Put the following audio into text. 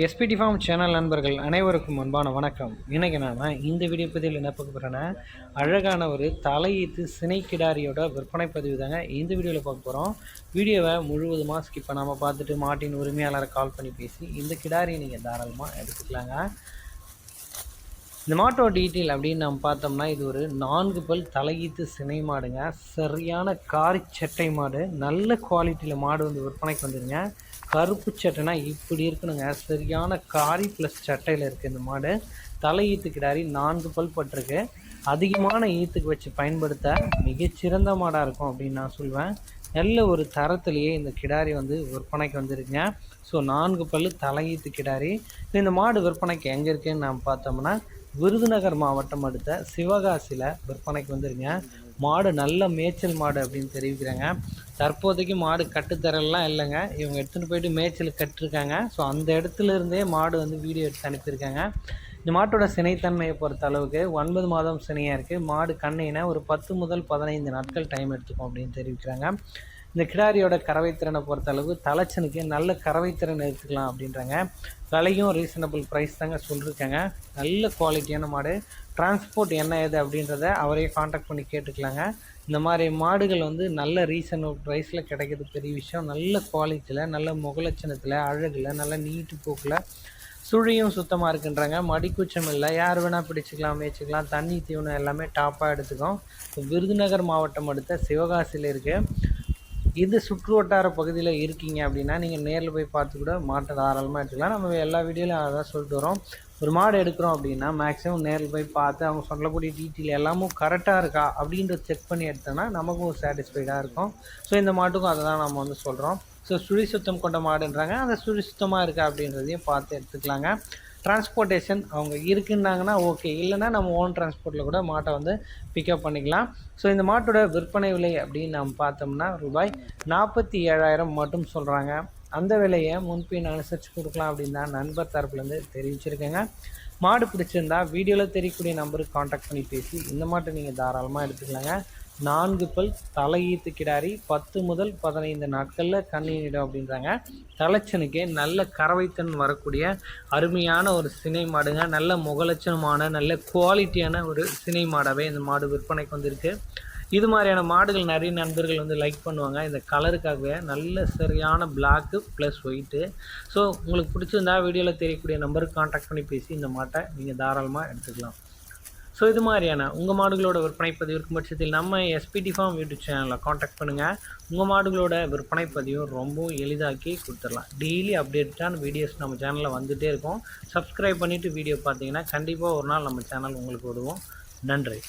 SPD form channel நண்பர்கள் அனைவருக்கும் அன்பான வணக்கம். இன்னைக்கு நாம இந்த வீடியோ பதிவில் என்ன பார்க்க போகிறோன்னா அழகான ஒரு தலையீத்து சினை கிடாரியோட விற்பனை பதிவு தாங்க இந்த வீடியோவில் பார்க்க போகிறோம் வீடியோவை முழுவதுமாக ஸ்கிப் பண்ணாமல் பார்த்துட்டு மாட்டின் உரிமையாளரை கால் பண்ணி பேசி இந்த கிடாரியை நீங்கள் தாராளமாக எடுத்துக்கலாங்க. இந்த மாட்டோ டீட்டெயில் அப்படின்னு நம்ம பார்த்தோம்னா இது ஒரு நான்கு பல் தலையீத்து சினை மாடுங்க. சரியான காரி சட்டை மாடு நல்ல குவாலிட்டியில் மாடு வந்து விற்பனைக்கு வந்துடுங்க கருப்பு சட்டைனா இப்படி இருக்கணுங்க. சரியான காரி ப்ளஸ் சட்டையில் இருக்குது இந்த மாடு. தலை ஈத்துக்கிடாரி நான்கு பல் பட்டிருக்கு. அதிகமான ஈத்துக்கு வச்சு பயன்படுத்த மிகச்சிறந்த மாடாக இருக்கும் அப்படின்னு நான் சொல்லுவேன் நல்ல ஒரு தரத்துலேயே இந்த கிடாரி வந்து விற்பனைக்கு வந்துருக்குங்க. ஸோ நான்கு பல் தலையீத்து கிடாரி. இந்த மாடு விற்பனைக்கு எங்கே இருக்குதுன்னு நாம் பார்த்தோம்னா விருதுநகர் மாவட்டம் அடுத்த சிவகாசியில் விற்பனைக்கு வந்துருங்க மாடு நல்ல மேய்ச்சல் மாடு அப்படின்னு தெரிவிக்கிறாங்க. தற்போதைக்கு மாடு கட்டுத்தரலாம் இல்லைங்க. இவங்க எடுத்துகிட்டு போயிட்டு மேய்ச்சலுக்கு கட்டிருக்காங்க. ஸோ அந்த இடத்துல இருந்தே மாடு வந்து வீடியோ எடுத்து அனுப்பியிருக்காங்க. இந்த மாட்டோட சினைத்தன்மையை பொறுத்த அளவுக்கு ஒன்பது மாதம் சினையாக இருக்குது மாடு கண்ணையினா ஒரு பத்து முதல் பதினைந்து நாட்கள் டைம் எடுத்துக்கும் அப்படின்னு தெரிவிக்கிறாங்க. இந்த கிடாரியோட கறவைத்திறனை பொறுத்த அளவு தலைச்சனுக்கு நல்ல கறவைத்திறன் எடுத்துக்கலாம் அப்படின்றாங்க. விலையும் ரீசனபிள் ப்ரைஸ் தாங்க சொல்லியிருக்காங்க நல்ல குவாலிட்டியான மாடு. டிரான்ஸ்போர்ட் என்ன ஏது அப்படின்றத அவரே காண்டாக்ட் பண்ணி கேட்டுக்கலாங்க. இந்த மாதிரி மாடுகள் வந்து நல்ல ரீசனபிள் ப்ரைஸில் கிடைக்கிறது பெரிய விஷயம். நல்ல குவாலிட்டியில் நல்ல முகலட்சணத்தில் அழகில் நல்ல நீட்டு போக்கில் சுழியும் சுத்தமாக இருக்குன்றாங்க. மடிக்குச்சம் இல்லை. யார் வேணால் பிடிச்சிக்கலாம் மேய்ச்சிக்கலாம். தண்ணி தீவனம் எல்லாமே டாப்பாக எடுத்துக்கும் விருதுநகர் மாவட்டம் அடுத்த சிவகாசியில் இருக்குது இது சுற்று வட்டார பகுதியில் இருக்கீங்க அப்படின்னா நீங்கள் நேரில் போய் பார்த்து கூட மாட்டை தாராளமாக எடுத்துக்கலாம். நம்ம எல்லா வீடியோலையும் அதான் சொல்லிட்டு வரோம். ஒரு மாடு எடுக்கிறோம் அப்படின்னா மேக்ஸிமம் நேரில் போய் பார்த்து அவங்க சொல்லக்கூடிய டீட்டெயில் எல்லாமும் கரெக்டாக இருக்கா அப்படின்றத செக் பண்ணி எடுத்தோன்னா நமக்கும் சாட்டிஸ்ஃபைடாக இருக்கும். ஸோ இந்த மாட்டுக்கும் அதை தான் நம்ம வந்து சொல்கிறோம் ஸோ சுழி சுத்தம் கொண்ட மாடுன்றாங்க. அந்த சுழி சுத்தமாக இருக்கா அப்படின்றதையும் பார்த்து எடுத்துக்கலாங்க. டிரான்ஸ்போர்ட்டேஷன் அவங்க இருக்குன்னாங்கன்னா ஓகே இல்லைன்னா நம்ம ஓன் டிரான்ஸ்போர்ட்டில் கூட மாட்டை வந்து பிக்கப் பண்ணிக்கலாம். ஸோ இந்த மாட்டோட விற்பனை விலை அப்படின்னு நம்ம பார்த்தோம்னா ரூபாய் நாற்பத்தி ஏழாயிரம் மட்டும் சொல்கிறாங்க அந்த விலையை முன்பின் அனுசரித்து கொடுக்கலாம் அப்படின்னு தான் நண்பர் தரப்புலேருந்து தெரிவிச்சிருக்கேங்க. மாடு பிடிச்சிருந்தா வீடியோவில் தெரியக்கூடிய நம்பருக்கு காண்டாக்ட் பண்ணி பேசி இந்த மாட்டை நீங்கள் தாராளமாக எடுத்துக்கலாங்க. நான்கு பல் தலையீத்து கிடாரி பத்து முதல் பதினைந்து நாட்களில் கண்ணியிடும் அப்படின்றாங்க. தலைச்சனுக்கே நல்ல கறவைத்தன் வரக்கூடிய அருமையான ஒரு சினை மாடுங்க. நல்ல முகலட்சணமான நல்ல குவாலிட்டியான ஒரு சினை மாடாகவே இந்த மாடு விற்பனைக்கு வந்திருக்கு. இது மாதிரியான மாடுகள் நிறைய நண்பர்கள் வந்து லைக் பண்ணுவாங்க. இந்த கலருக்காகவே நல்ல சரியான பிளாக்கு ப்ளஸ் ஒயிட்டு ஸோ உங்களுக்கு பிடிச்சிருந்தா வீடியோவில் தெரியக்கூடிய நம்பருக்கு காண்டாக்ட் பண்ணி பேசி இந்த மாட்டை நீங்கள் தாராளமாக எடுத்துக்கலாம். ஸோ இது மாதிரியான உங்கள் மாடுகளோட விற்பனை பதிவு இருக்கும் பட்சத்தில் நம்ம எஸ்பிடி ஃபார்ம் யூடியூப் சேனலில் காண்டாக்ட் பண்ணுங்கள் உங்கள் மாடுகளோட விற்பனை பதிவும் ரொம்பவும் எளிதாக்கி கொடுத்துடலாம். டெய்லி அப்டேட்டான வீடியோஸ் நம்ம சேனலில் வந்துகிட்டே இருக்கும். சப்ஸ்கிரைப் பண்ணிவிட்டு வீடியோ பார்த்தீங்கன்னா கண்டிப்பாக ஒரு நாள் நம்ம சேனல் உங்களுக்கு விடுவோம். நன்றி.